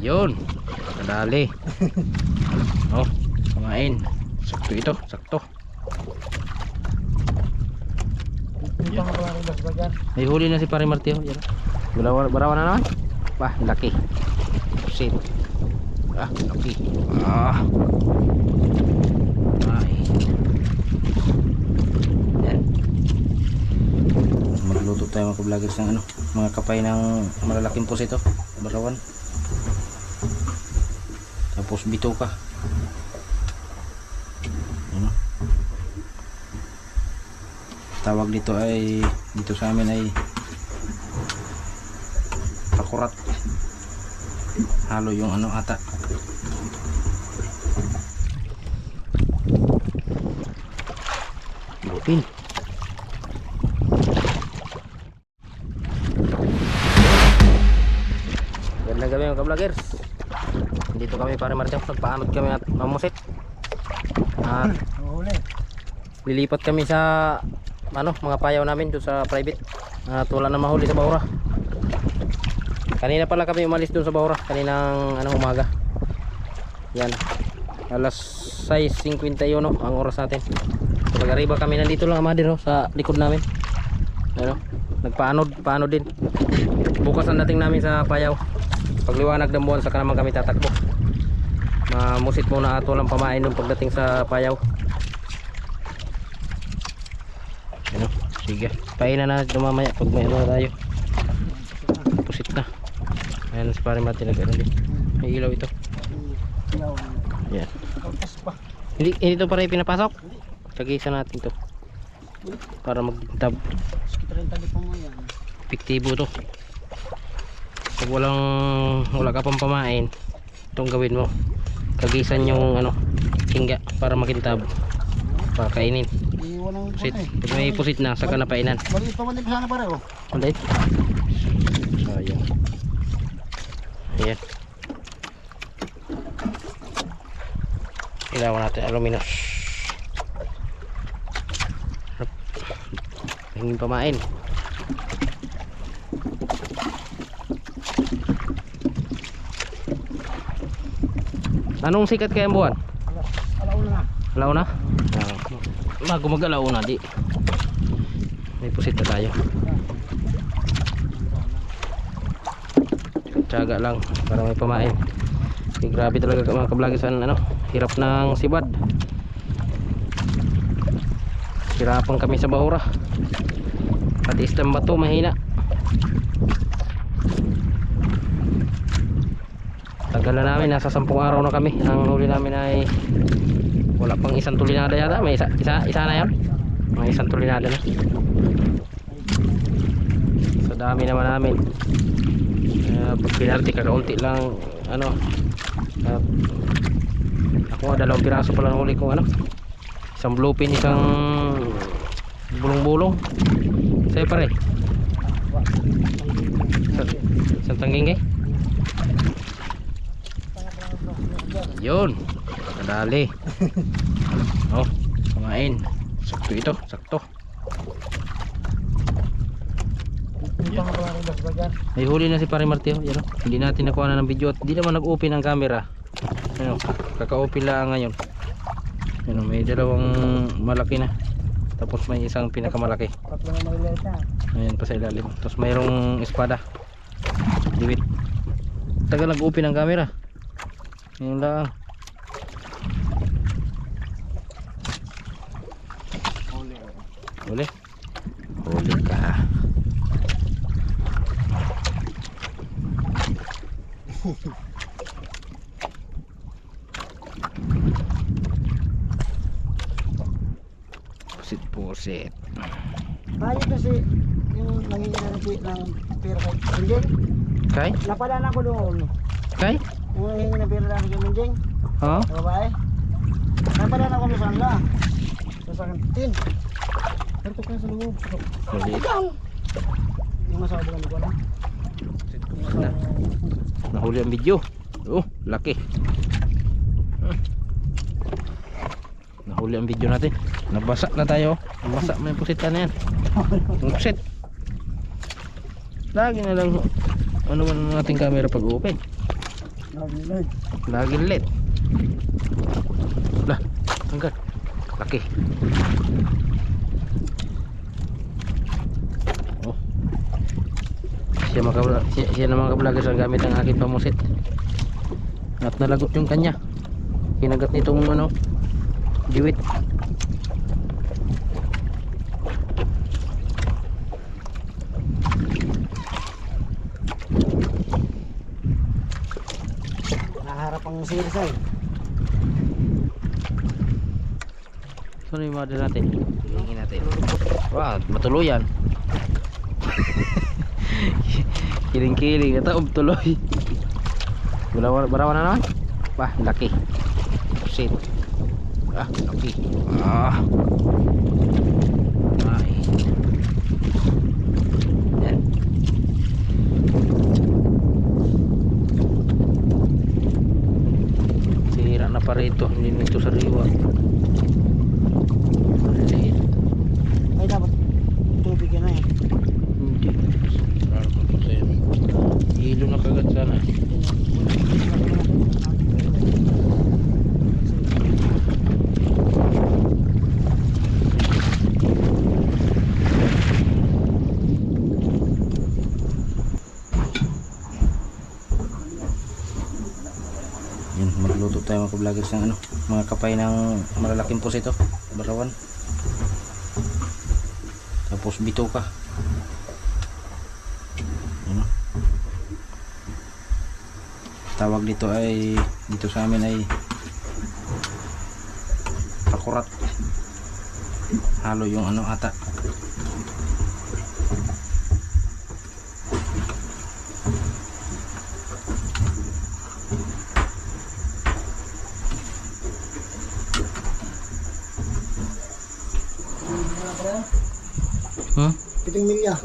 Yun. Kadali. oh, kumain. Sakto ito, sakto. Dyan? May huli na si Pare Martio. Yan. Barawa, barawa na naman. Bah, laki. Shit. Ah, laki. Ah. Ay. Yan. Magluto tayo mga ka-vloggers ng ano, mga kapay ng malalaking pusit ito. Barawan. Tapos bituka. Ano? Tawag dito ay dito sa amin ay pakurat. Halo yung ano ata. Lupin. Ganda kami mga ka-vloggers. Kami para Martial. Nagpaanod kami at mamusit. At lilipat kami sa ano mga payaw namin doon sa private. At wala na mahuli sa Bahura kanina pala kami umalis doon sa Bahura kaninang ano umaga. Yan. Alas 6.51 no, ang oras natin. So nag-arriba kami nandito lang amadir oh, sa likod namin. Ano? Nagpaanod paanod din. Bukas ang dating namin sa payaw. Pagliwanag ng buwan saka naman kami tatakbo mamusit muna at walang pamain nung pagdating sa payaw. Ano? Sige. Painan na natin mamaya pag may ano na tayo. Pusit na. Ayan si pare mati nag din may ilaw ito. Yan hindi, hindi ito pare pinapasok. Kagisa natin to. Para yan. epektibo to. Pag walang wala ka pang pamain itong gawin mo kagisan yung ano tingga para makintab para kainin pusit pag may pusit na saka na painan Maliit pa man din sana pare oh. Ulit. Sayang. Ayan. Kailangan natin aluminos. Hingin pamain. Anong sikat kaya ang buwan? Ala, alauna na. Alauna? Bago mag alauna di. May pusit na tayo. Tiyaga lang para may pamain. Eh, grabe talaga mga kablagisan ano, hirap ng sibad. Hirapan kami sa bahura. Pati isang bato mahina. Tagal na namin, nasa sampung araw na kami. Ang huli namin ay wala pang isang tulinada yata. May isa, isa, isa na yan. May isang tulinada na. Sa dami naman namin. Uh, pag pinarti kakaunti lang ano uh, ako dalawang piraso pala ng huli ko ano isang bluepin isang bulong-bulong sa'yo pare Sa, isang tangging eh yun kadali oh kumain sakto ito sakto? May huli na si Pare Martio, yan o. Hindi natin nakuha na ng video at hindi naman nag-open ang camera. Ano, kaka-open lang ngayon. Ano, may dalawang malaki na. Tapos may isang pinakamalaki. Tatlo na maliliit na. Ayan pa sa ilalim. Tapos mayroong espada. Diwit. Tagal nag-open ang camera. Ngayon lang. Huli. Huli. Huli ka. Pusit pusit. Tayo kasi yung nangingi na ng pera kay. Kay? Napadaan ako doon. Kay? Yung nangingi ng pera lang kay Minjeng. Ha? Sa babae. Napadaan ako sa kanila. Sa sa tin. Pero ko sa loob. Yung masabi lang ko lang. Na. Nahuli ang video. Oh, laki. Hmm. Nahuli ang video natin. Nabasa na tayo. Nabasa na yung pusitan na yan. Yung pusit. Lagi na lang. Ano man ang ating camera pag open. Nagilig. Lagi lit. Lah, angkat. Laki. Oh. Siya mga kabla, siya, siya na mga kablagas ang gamit ang aking pamusit. At nalagot yung kanya. Kinagat nitong ano, jiwit. Naharap ang sirsay. Saan yung mother natin? Tingin natin. Wah, matuluyan. Kiling-kiling. Ito, um, tuloy. Barawan, barawan na naman? Wah, laki. Shit. Ah, laki. Ah. Ay. Yan. Sira na pa rito. Hindi nito sa riwa. Maliit. Ay dapat tubig yan na eh. Hindi. Hilo na kagad sana. Yun, magluto tayo mga vloggers ng ano, mga kapay ng malalaking pusito, barawan. Tapos bituka. Ano? Tawag dito ay dito sa amin ay pakurat. Halo yung ano ata. Piting milya.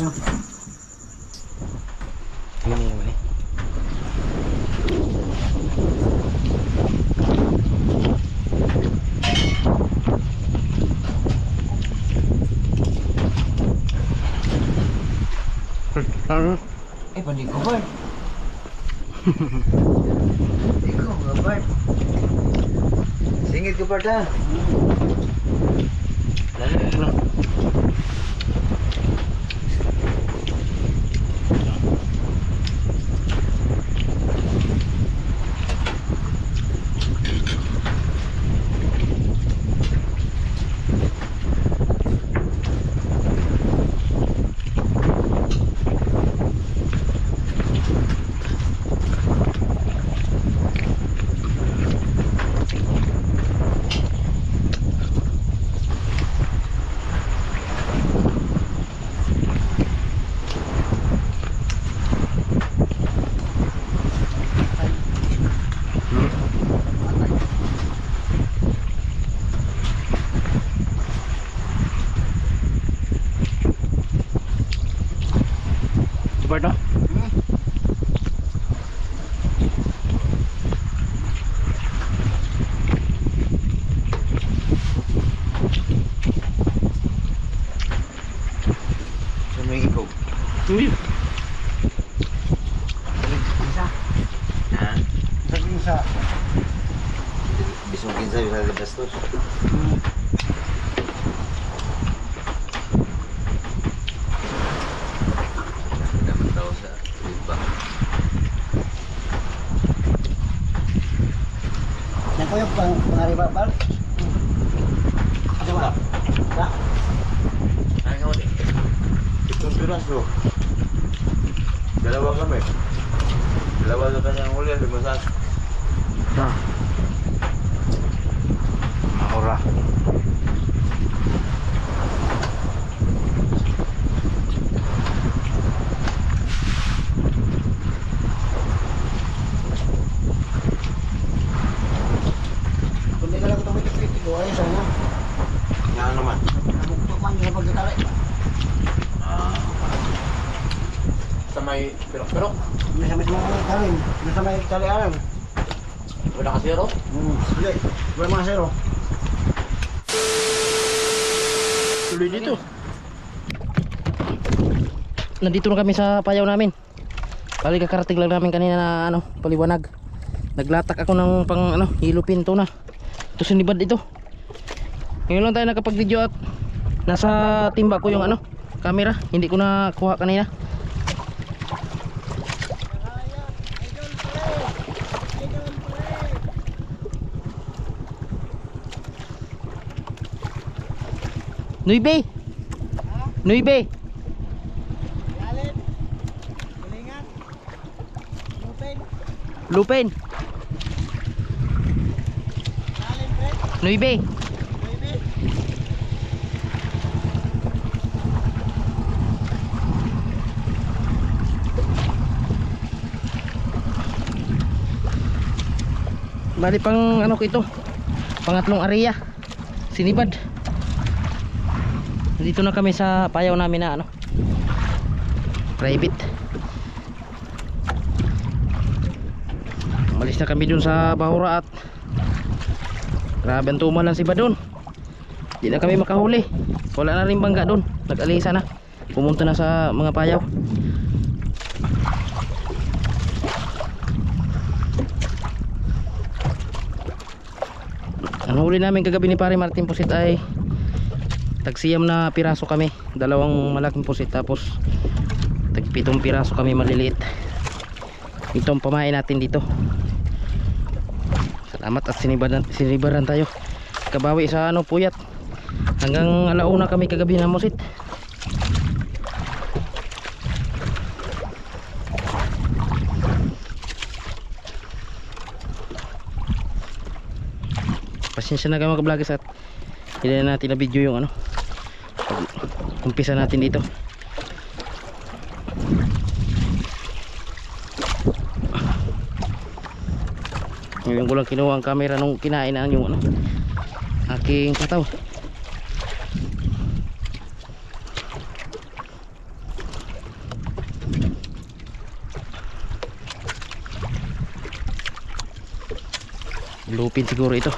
Siya? Tingnan eh. Ano? Eh, pandi ko ba? Ikaw nga ba? Singit ko pa ta. Ano? Super no? Sa may ikaw. Uy, Isa. Ha? Isa. Bisong kinsa bisa sa gastos. Dapat tao sa iba. Yan ko yung pang pangariba ba? Ano ba? Ba? Ano ka ulit? Itong piraso. Dalawa kami. Dalawa sa kanyang huli, limasas. ah. Maura. Sa may pirok-pirok. May sa mismo kalim. May sa may kaliaran. Wala ka zero. Hmm. Hindi. Wala mga zero. Tuloy dito. Nandito na kami sa payaw namin. Bali kakarating lang namin kanina na ano, paliwanag. Naglatak ako ng pang ano, hilo pinto na. Ito sinibad ito. Ngayon lang tayo nakapag-video at nasa timba ko yung ano, camera. Hindi ko na kuha kanina. Nuibe. Nuibe. Lupin. Galit, pre. Nuibe. Baby. Bali pang ano ko ito. Pangatlong area. Sinibad. Dito na kami sa payaw namin na ano. Private. Na kami dun sa Bahura at Grabe ang tumalan si Badon. Di na kami makahuli. Wala na rin bangga dun. Nag-alisa na. Pumunta na sa mga payaw. Ang huli namin kagabi ni Pare Martin Pusit ay tagsiyam na piraso kami. Dalawang malaking pusit tapos tagpitong piraso kami maliliit. Ito ang pamain natin dito. Salamat at sinibaran, sinibaran tayo. Kabawi sa ano puyat. Hanggang alauna kami kagabi na musit. pasensya na kayo mga vloggers at hindi na natin na video yung ano umpisa natin dito ngayon ko lang kinuha ang camera nung kinainan yung ano aking kataw. Lupin siguro ito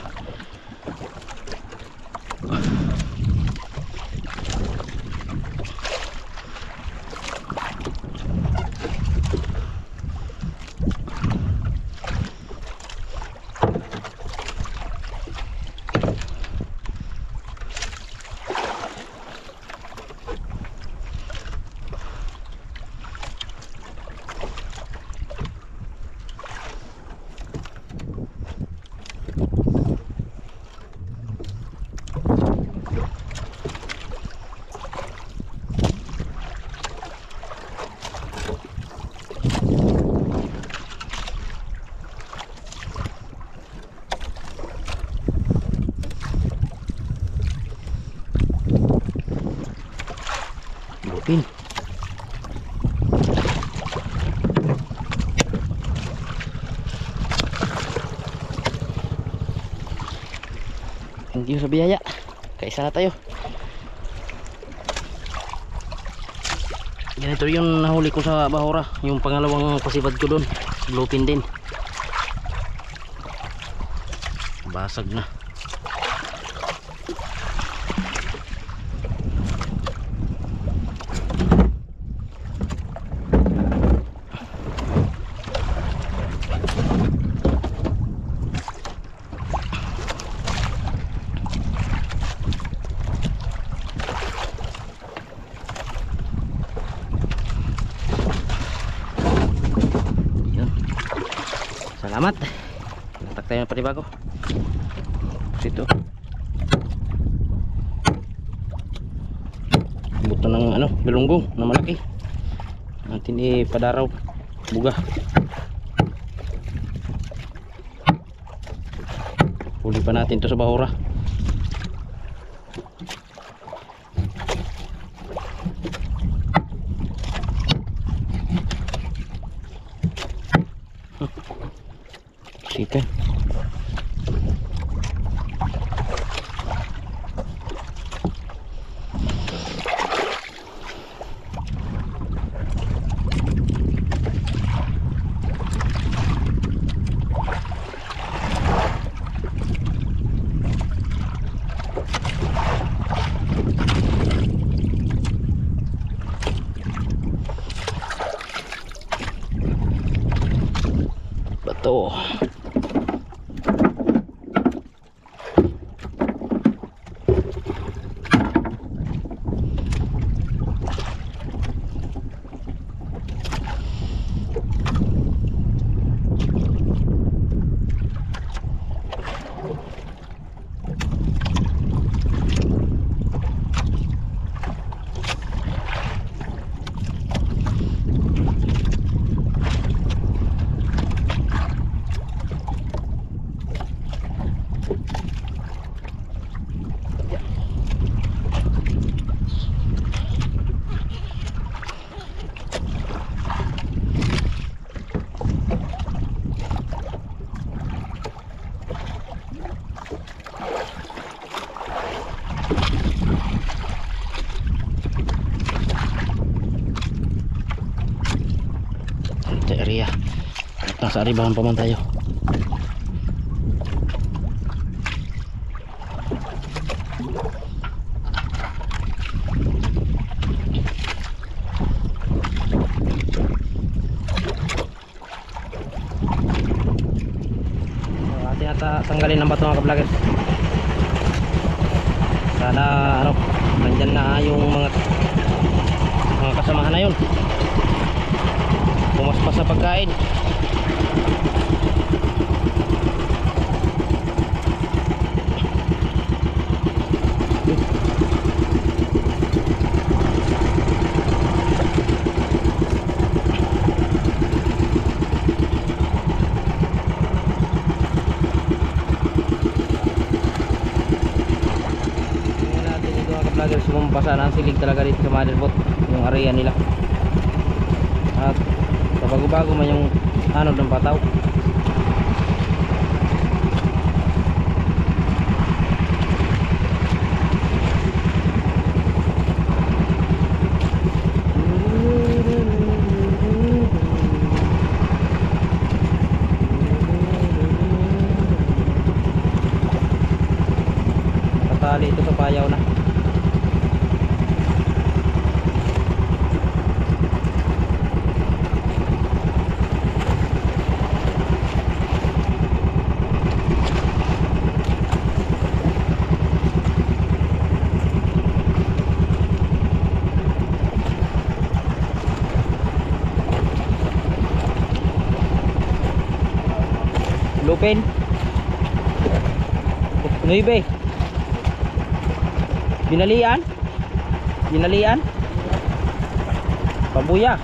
lupin thank you sa biyaya. Kaisa na tayo. Ganito yung nahuli ko sa bahura. Yung pangalawang pasibad ko doon lupin din. Basag na Salamat. Natak tayo ng panibago. Tapos ito. Buto ng ano, belunggong na malaki. Natin ipadaraw. Buga. Huli pa natin to sa bahura. Chicken. Ito. Ito area. At nasa aribahan pa man tayo. So, atin ata tanggalin ang bato mga kablogger. Sana ano, nandyan na yung mga mga kasamahan na yun pumaspas sa pagkain Tingnan natin ito mga ka-vlogger silig talaga dito sa motherboard yung area nila. At sa bago-bago man yung anod ng pataw Nakatali ito sa payaw na Lupin Nuibe. Binalian. Binalian. Pabuya